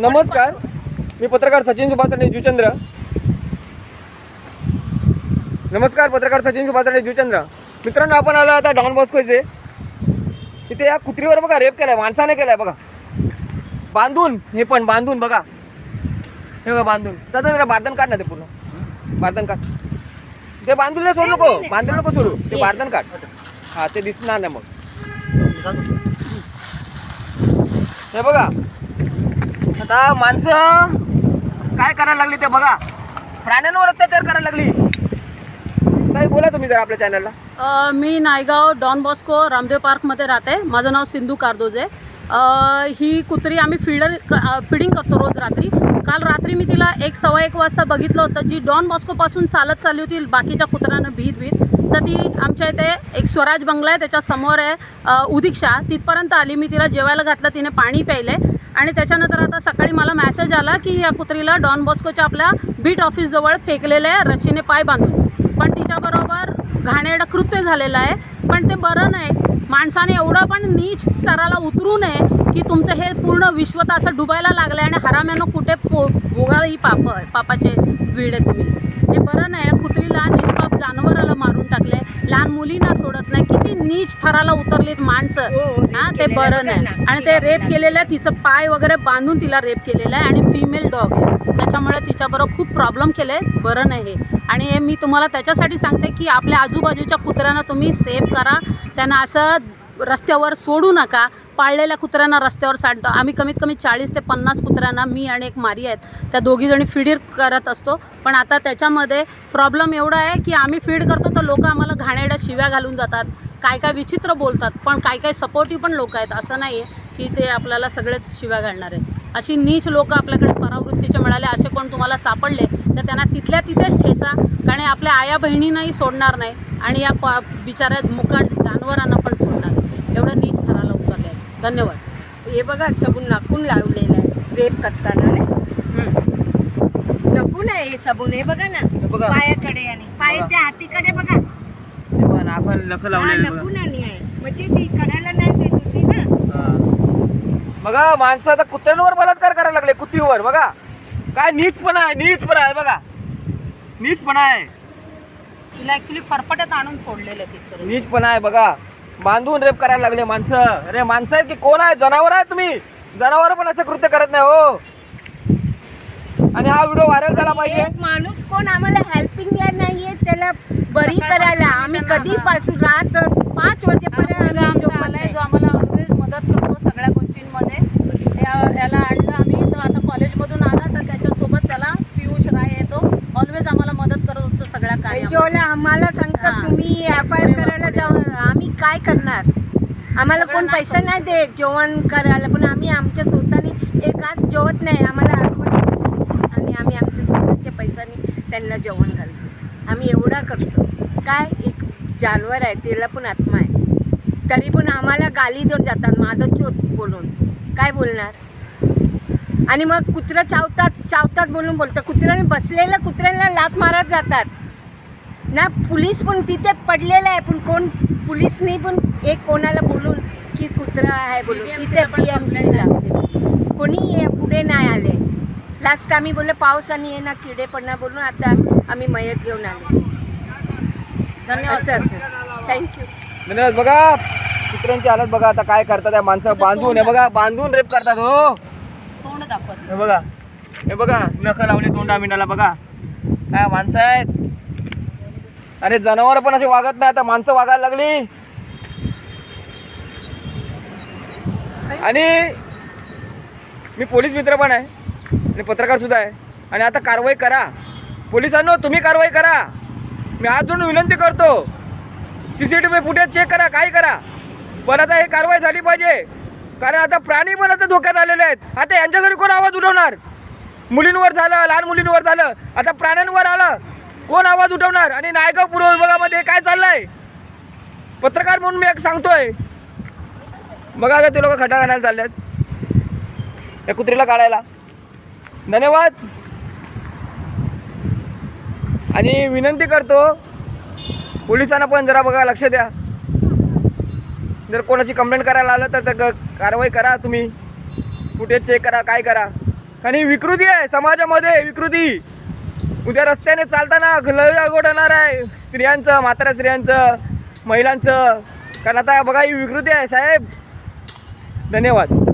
नमस्कार. मी पत्रकार सचिन सुभाष जुचंद्र. नमस्कार पत्रकार सचिन सुभाष जुचंद्र. मित्रांनो आपण आलो आता डॉन बॉस्को इथे तिथे या कुत्रीवर बघा रेप केलाय माणसाने केलाय बघा. बांधून हे पण बांधून बघा. हे बघा बांधून. दादा जरा बार्धन काढ ना ते पूर्ण. बार्धन काढ. ते बांधून नाही सोडू नको. बांधून नको सोडू. ते बार्धन काढ. हा ते दिसणार नाही मग. हे बघा. आता माणसं काय करायला लागली ते बघा. प्राण्यांवर अत्याचार करायला लागली. काय बोला तुम्ही जरा आपल्या चॅनलला मी नायगाव डॉन बॉस्को रामदेव पार्कमध्ये राहते. माझं नाव सिंधू कारदोजे. ही कुत्री आम्ही फिडर फिडिंग करतो रोज रात्री. काल रात्री मी तिला एक सव्वा एक वाजता बघितलं होतं जी डॉन बॉस्कोपासून चालत चालली होती बाकीच्या कुत्र्यांना भीत भीत. तर ती आमच्या इथे एक स्वराज बंगला आहे त्याच्यासमोर आहे उदिक्षा. तिथपर्यंत आली मी तिला जेवायला घातलं तिने पाणी प्यायले. आणि त्याच्यानंतर आता सकाळी मला मॅसेज आला की या कुत्रीला डॉन बॉस्कोच्या आपल्या बीट ऑफिसजवळ फेकलेलं आहे रचीने पाय बांधून. पण तिच्याबरोबर घाणेरडं कृत्य झालेलं आहे. पण ते बरं नाही. माणसाने एवढं पण नीच स्तराला उतरू नये की तुमचं हे पूर्ण विश्व तर असं डुबायला लागलं आहे आणि हराम्यानं कुठे पो भोगाळ ही पाप पापाचे वीड आहे तुम्ही. हे बरं नाही. कुत्रीला निष्पाप जनावराला मारून टाकले लहान मुलींना सोडत नाही. किती नीच थराला उतरलीत माणसं. हां ते बरं नाही. आणि ते रेप केलेलं आहे तिचं पाय वगैरे बांधून तिला रेप केलेलं आहे आणि फिमेल डॉग आहे. त्याच्यामुळे तिच्याबरोबर खूप प्रॉब्लेम केले बरं नाही हे. आणि हे मी तुम्हाला त्याच्यासाठी सांगते की आपल्या आजूबाजूच्या कुत्र्यांना तुम्ही सेफ करा. त्यांना असं रस्त्यावर सोडू नका. पाळलेल्या कुत्र्यांना रस्त्यावर साडतो आम्ही कमीत कमी चाळीस ते पन्नास कुत्र्यांना मी आणि एक मारी आहेत त्या दोघीजणी फीडीर करत असतो. पण आता त्याच्यामध्ये प्रॉब्लेम एवढा आहे की आम्ही फीड करतो तर लोक आम्हाला घाणेरड्या शिव्या घालून जातात. काय काय विचित्र बोलतात पण काय काय सपोर्टिव्ह पण लोक आहेत असं नाही आहे की ते आपल्याला सगळेच शिव्या घालणार आहेत. अशी नीच लोक आपल्याकडे परावृत्तीचे मिळाले असे कोण तुम्हाला सापडले तर त्यांना तिथल्या तिथेच ठेचा कारण आपल्या आया बहिणींनाही सोडणार नाही आणि या प बिचाऱ्या मुकाट जनावरांना पण सोडणार नाही. एवढं नीच थराला उतरले आहेत. धन्यवाद. हे बघा सबून नाकून लावलेलं आहे. रेप करताना रे नकून आहे हे सबून. हे बघा ना हे बघा. पायाकडे आणि पाय. त्या हातीकडे बघा. नख हा, लावलेले बघा. आहे. म्हणजे ती करायला नाही देत होती ना. हा. बघा माणसं आता कुत्र्यांवर बलात्कार करायला लागले कुत्रीवर बघा. काय नीचपणा आहे नीचपणा आहे बघा. नीचपणा आहे. तिला ॲक्च्युली फरफट्यात आणून सोडलेलं तिथपर्यंत. नीचपणा आहे बघा. बांधून रेप करायला लागले माणसं. अरे माणसं आहेत की कोण आहे? जनावर आहे तुम्ही. जनावर पण असं कृत्य करत नाही हो. आणि हा व्हिडिओ व्हायरल झाला पाहिजे. एक माणूस कोण आम्हाला हेल्पिंगला नाहीये त्याला बरी करायला. आम्ही कधीपासून रात पाच वाजेपर्यंत आम्ही आमचा झोपत आलाय. जो आम्हाला always मदत करतो सगळ्या गोष्टींमध्ये. या- याला आणलं आम्ही. तर आता कॉलेजमधून आला तर त्याच्यासोबत त्याला पियुष राय येतो. ऑलवेज आम्हाला मदत करत असतो सगळ्या कार्यामध्ये. जेव्हा आम्हाला सांगतात हा. तुम्ही एफ आय आर करायला जाऊ आम्ही काय करणार? आम्हाला कोण पैसा नाही देत जेवण करायला पण आम्ही आमच्या स्वतःने एक आज जेवत नाही. आम्हाला आठवण येते त्यांची. आणि आम्ही आमच्या स्वतःच्या पैशाने त्यांना जेवण घालतो. आम्ही एवढा करतो. काय? एक जानवर आहे त्याला पण आत्मा आहे. तरी पण आम्हाला गाली देऊन जातात माझं चोत बोलून. काय बोलणार? आणि मग कुत्रं चावतात चावतात बोलून बोलतात. कुत्र्याने बसलेल्या कुत्र्यांना लात मारत जातात. ना पोलीस पण तिथे पडलेलं आहे पण कोण? पोलिसनी पण एक कोणाला बोलून की कुत्रा आहे बोलून. तिथे पी एम सीला कोणी पुढे नाही आले. लास्ट आम्ही बोललो पावसाने ये ना किडे पडणार बोलून आता आम्ही मयत घेऊन आलो. धन्यवाद. असं थँक्यू धन्यवाद. बघा कुत्र्यांची हालत बघा आता काय करतात या माणसं. बांधून हे बघा बांधून रेप करतात हो. तोंड दाखवत. हे बघा हे बघा नख लावले तोंडा मिंडाला बघा. काय माणसं आहेत. अरे जनावर पण असे वागत नाही आता माणसं वागायला लागली. आणि मी पोलीस मित्र पण आहे. आणि पत्रकारसुद्धा आहे. आणि आता कारवाई करा. पोलिसांनो तुम्ही कारवाई करा. मी हात जोडून विनंती करतो. C C T V footage check करा काय करा. पण आता हे कारवाई झाली पाहिजे. कारण आता प्राणी पण आता धोक्यात आलेले आहेत. आता यांच्यासाठी कोण आवाज उठवणार? मुलींवर झालं लहान मुलींवर झालं. आता प्राण्यांवर आलं. कोण आवाज उठवणार? आणि नायगाव पूर्व विभागामध्ये काय चाललंय? पत्रकार म्हणून मी एक सांगतोय. बघा आता ते लोक खड्डा घालायला आहेत या कुत्रीला काढायला. धन्यवाद. आणि विनंती करतो पोलिसांना पण जरा बघा लक्ष द्या. जर कोणाची कंप्लेंट करायला आलं तर त्या कारवाई करा तुम्ही. कुठे चेक करा काय करा. आणि विकृती आहे समाजामध्ये विकृती. उद्या रस्त्याने चालताना लय अगोट होणार आहे. स्त्रियांचं म्हाताऱ्या स्त्रियांचं महिलांचं. कारण आता बघा ही विकृती आहे साहेब. धन्यवाद.